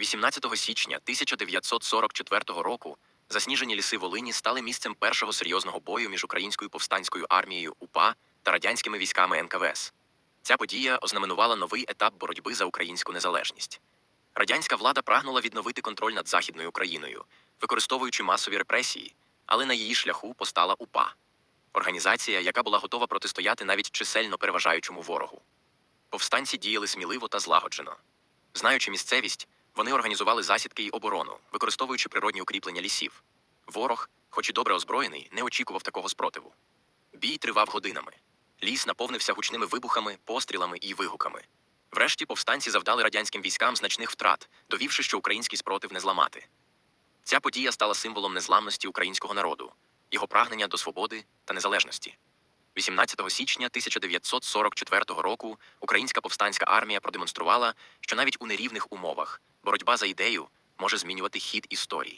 18 січня 1944 року засніжені ліси Волині стали місцем першого серйозного бою між українською повстанською армією УПА та радянськими військами НКВС. Ця подія ознаменувала новий етап боротьби за українську незалежність. Радянська влада прагнула відновити контроль над Західною Україною, використовуючи масові репресії, але на її шляху постала УПА організація, яка була готова протистояти навіть чисельно переважаючому ворогу. Повстанці діяли сміливо та злагоджено. Знаючи місцевість, вони організували засідки й оборону, використовуючи природні укріплення лісів. Ворог, хоч і добре озброєний, не очікував такого спротиву. Бій тривав годинами. Ліс наповнився гучними вибухами, пострілами і вигуками. Врешті повстанці завдали радянським військам значних втрат, довівши, що український спротив не зламати. Ця подія стала символом незламності українського народу, його прагнення до свободи та незалежності. 18 січня 1944 року українська повстанська армія продемонструвала, що навіть у нерівних умовах боротьба за ідею може змінювати хід історії.